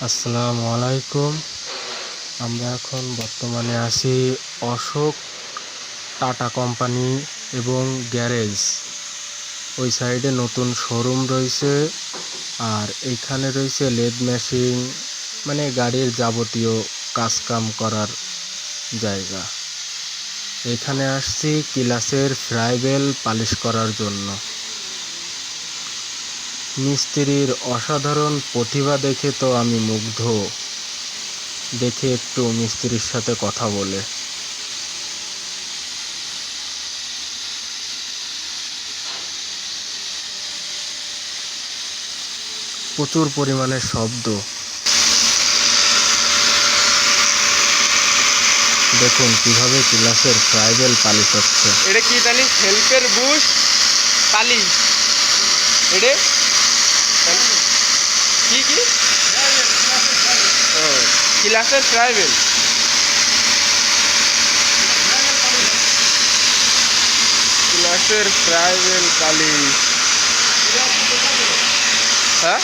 আসসালামু আলাইকুম। আমরা এখন বর্তমানে আছি অশোক টাটা কোম্পানি এবং গ্যারেজ। ওই সাইডে নতুন শোরুম রয়েছে আর এখানে রয়েছে লেদ মেশিন মানে গাড়ির যাবতীয় কাজকাম করার জায়গা। এখানে আসছি কিলাসের ফ্রাইবেল পালিশ করার জন্য। মিস্ত্রির অসাধারণ প্রতিভা দেখে তো আমি মুগ্ধ। দেখে একটু মিস্ত্রির সাথে কথা বলে। প্রচুর পরিমাণে শব্দ। দেখুন কীভাবে ক্লাসের ট্রাইবেল পালিশ হচ্ছে। এটা কি জানি হেল্পের বুশ? পালি এটা ক্লাসের ট্রাইবেল ক্লাসের ট্রাইবেল পালি হ্যাঁ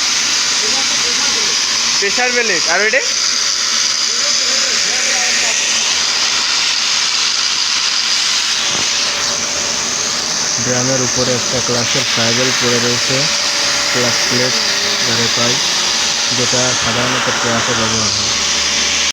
প্রেশার বেলেট আর ওইটা ড্রামের উপরে একটা ক্লাসের ট্রাইবেল পড়ে রয়েছে ক্লাস প্লেট যারে পাই যেটা সাধারণত ট্রাকে ব্যবহার হয়